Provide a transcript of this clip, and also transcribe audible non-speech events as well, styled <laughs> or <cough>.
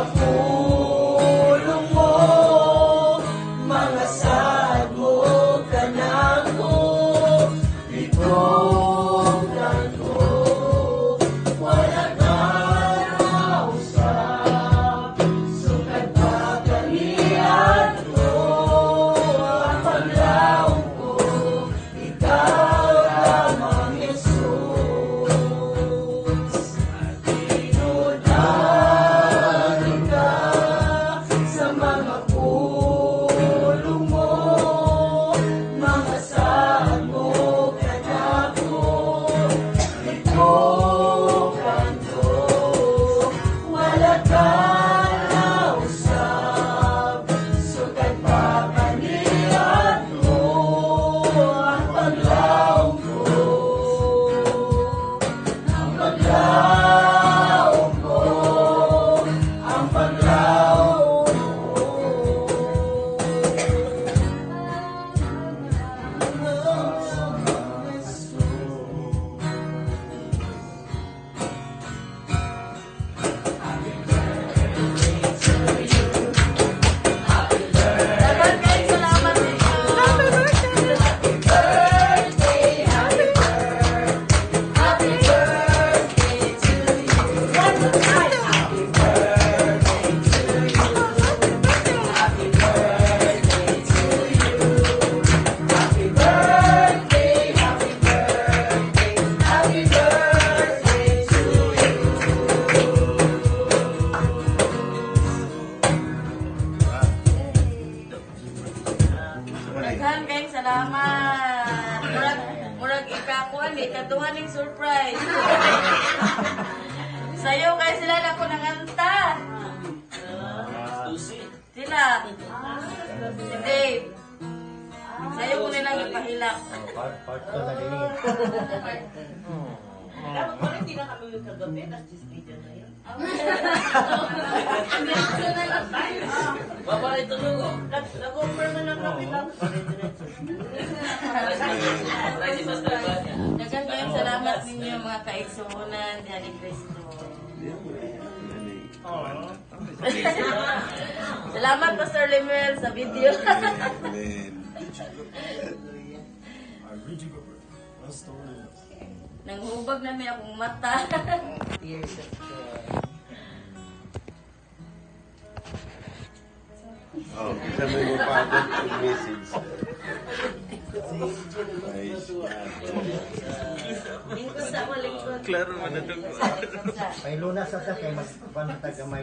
love. Madonna. Daghan kayong salamat. Murag, murag ikakuan, ikatuhan ng surprise. <laughs> Sayo kay sila na ko nanganta. Sila. Si Dave. Sayo ko nilang ipahilak. Part, part 2 na din. Dapat hindi na kami kagabi, tapos video na yun. Baba ito lugo. Nag-offer na lang kami lang. Ay, si salamat ninyo mga kaigsuunan diyan ni Cristo. Salamat Pastor Lemuel sa video. Nanghubag na may akong mata. Years of joy. Oh, kita mo yung pagod yung message. Nice. Klaro mo na. May lunas sa sa kay mas pantagamay.